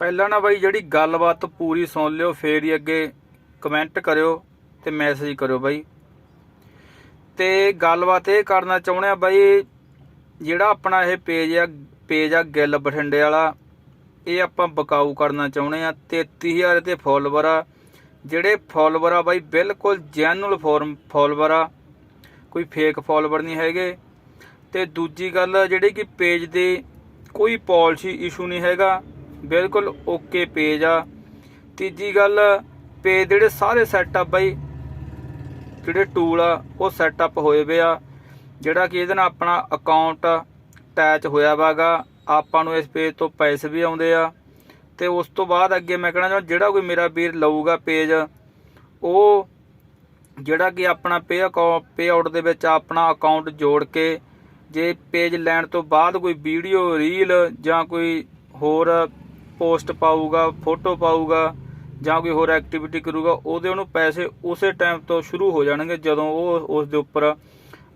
ਪਹਿਲਾਂ ਨਾ ਬਾਈ ਜਿਹੜੀ ਗੱਲਬਾਤ ਪੂਰੀ ਸੁਣ ਲਿਓ, ਫੇਰ ਹੀ ਅੱਗੇ ਕਮੈਂਟ ਕਰਿਓ ਤੇ ਮੈਸੇਜ ਕਰਿਓ ਬਾਈ। ਤੇ ਗੱਲਬਾਤ ਇਹ ਕਰਨਾ ਚਾਹੁੰਦੇ ਆ ਬਾਈ, ਜਿਹੜਾ ਆਪਣਾ ਇਹ ਪੇਜ ਆ ਪੇਜ ਆ ਗਿੱਲ ਬਠਿੰਡੇ ਵਾਲਾ, ਇਹ ਆਪਾਂ ਬਕਾਊ ਕਰਨਾ ਚਾਹੁੰਦੇ ਆ। 33000 ਤੇ ਫੋਲੋਵਰ ਆ, ਜਿਹੜੇ ਫੋਲੋਵਰ ਆ ਬਾਈ ਬਿਲਕੁਲ ਜੈਨੂਅਲ ਫਾਰਮ ਫੋਲੋਵਰ ਆ, ਕੋਈ ਫੇਕ ਫੋਲੋਵਰ ਨਹੀਂ ਹੈਗੇ। ਤੇ ਦੂਜੀ ਗੱਲ ਜਿਹੜੀ ਕਿ ਪੇਜ ਦੇ ਕੋਈ ਪਾਲਿਸੀ ਇਸ਼ੂ ਨਹੀਂ ਹੈਗਾ ਬਿਲਕੁਲ ਓਕੇ ਪੇਜ ਆ। ਤੀਜੀ ਗੱਲ ਪੇਜ ਜਿਹੜੇ ਸਾਰੇ ਸੈਟਅਪ ਬਾਈ ਜਿਹੜੇ ਟੂਲ ਆ, ਉਹ ਸੈਟਅਪ ਹੋਏ ਵੇ ਆ। ਜਿਹੜਾ ਕਿ ਇਹਦੇ ਨਾਲ ਆਪਣਾ ਅਕਾਊਂਟ ਅਟੈਚ ਹੋਇਆ ਵਾਗਾ। ਆਪਾਂ ਨੂੰ ਇਸ ਪੇਜ ਤੋਂ ਪੈਸੇ ਵੀ ਆਉਂਦੇ ਆ। ਤੇ ਉਸ ਤੋਂ ਬਾਅਦ ਅੱਗੇ ਮੈਂ ਕਹਿਣਾ ਚਾਹੁੰਦਾ, ਜਿਹੜਾ ਕੋਈ ਮੇਰਾ ਵੀਰ ਲਊਗਾ ਪੇਜ ਉਹ ਜਿਹੜਾ ਕਿ ਆਪਣਾ ਪੇ ਅਕਾਊਂਟ ਪੇ ਆਊਟ ਦੇ ਵਿੱਚ ਆਪਣਾ ਅਕਾਊਂਟ ਜੋੜ ਕੇ ਜੇ ਪੇਜ ਲੈਣ ਤੋਂ ਬਾਅਦ ਕੋਈ ਵੀਡੀਓ ਰੀਲ ਜਾਂ ਕੋਈ ਹੋਰ ਪੋਸਟ ਪਾਊਗਾ, ਫੋਟੋ ਪਾਊਗਾ ਜਾਂ ਕੋਈ ਹੋਰ ਐਕਟੀਵਿਟੀ ਕਰੂਗਾ, ਉਹਦੇ ਉਹਨੂੰ ਪੈਸੇ ਉਸੇ ਟਾਈਮ ਤੋਂ ਸ਼ੁਰੂ ਹੋ ਜਾਣਗੇ ਜਦੋਂ ਉਹ ਉਸ ਦੇ ਉੱਪਰ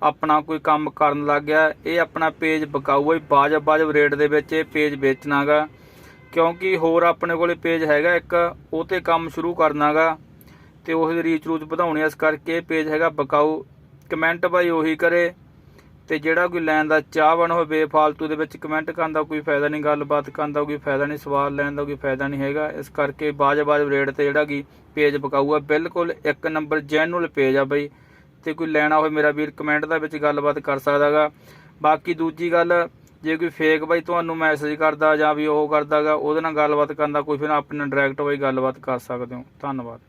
ਆਪਣਾ ਕੋਈ ਕੰਮ ਕਰਨ ਲੱਗ ਗਿਆ। ਇਹ ਆਪਣਾ ਪੇਜ ਬਕਾਊਗਾ ਹੀ ਬਾਜਬ ਬਾਜਬ ਰੇਟ ਦੇ ਵਿੱਚ ਇਹ ਪੇਜ ਵੇਚਣਾਗਾ। ਕਿਉਂਕਿ ਹੋਰ ਆਪਣੇ ਕੋਲੇ ਪੇਜ ਹੈਗਾ ਇੱਕ, ਉਹ ਤੇ ਕੰਮ ਸ਼ੁਰੂ ਕਰਨਾਗਾ ਤੇ ਉਸ ਦੀ ਰੀਚ ਰੂਚ ਵਧਾਉਣੀ ਇਸ ਕਰਕੇ ਇਹ ਪੇਜ ਹੈਗਾ ਬਕਾਊ। ਕਮੈਂਟ ਭਾਈ ਉਹੀ ਕਰੇ। ਤੇ ਜਿਹੜਾ ਕੋਈ ਲੈਣ ਦਾ ਚਾਹਵਣ ਹੋਵੇ ਬੇਫਾਲਤੂ ਦੇ ਵਿੱਚ ਕਮੈਂਟ ਕਰਨ ਦਾ ਕੋਈ ਫਾਇਦਾ ਨਹੀਂ, ਗੱਲਬਾਤ ਕਰਨ ਦਾ ਕੋਈ ਫਾਇਦਾ ਨਹੀਂ, ਸਵਾਲ ਲੈਣ ਦਾ ਕੋਈ ਫਾਇਦਾ ਨਹੀਂ ਹੈਗਾ। ਇਸ ਕਰਕੇ ਬਾਜ-ਬਾਜ ਰੇਟ ਤੇ ਜਿਹੜਾ ਕੀ ਪੇਜ ਬਕਾਊ ਬਿਲਕੁਲ ਇੱਕ ਨੰਬਰ ਜੈਨੂਅਲ ਪੇਜ ਆ ਬਈ। ਤੇ ਕੋਈ ਲੈਣਾ ਹੋਵੇ ਮੇਰਾ ਵੀਰ ਕਮੈਂਟ ਦਾ ਵਿੱਚ ਗੱਲਬਾਤ ਕਰ ਸਕਦਾਗਾ ਬਾਕੀ ਦੂਜੀ ਗੱਲ, ਜੇ ਕੋਈ ਫੇਕ ਬਾਈ ਤੁਹਾਨੂੰ ਮੈਸੇਜ ਕਰਦਾ ਜਾਂ ਵੀ ਉਹ ਕਰਦਾਗਾ ਉਹਦੇ ਨਾਲ ਗੱਲਬਾਤ ਕਰਨ ਦਾ ਕੋਈ ਫਿਰ ਆਪਣੇ ਡਾਇਰੈਕਟ ਬਾਈ ਗੱਲਬਾਤ ਕਰ ਸਕਦੇ ਹੋ। ਧੰਨਵਾਦ।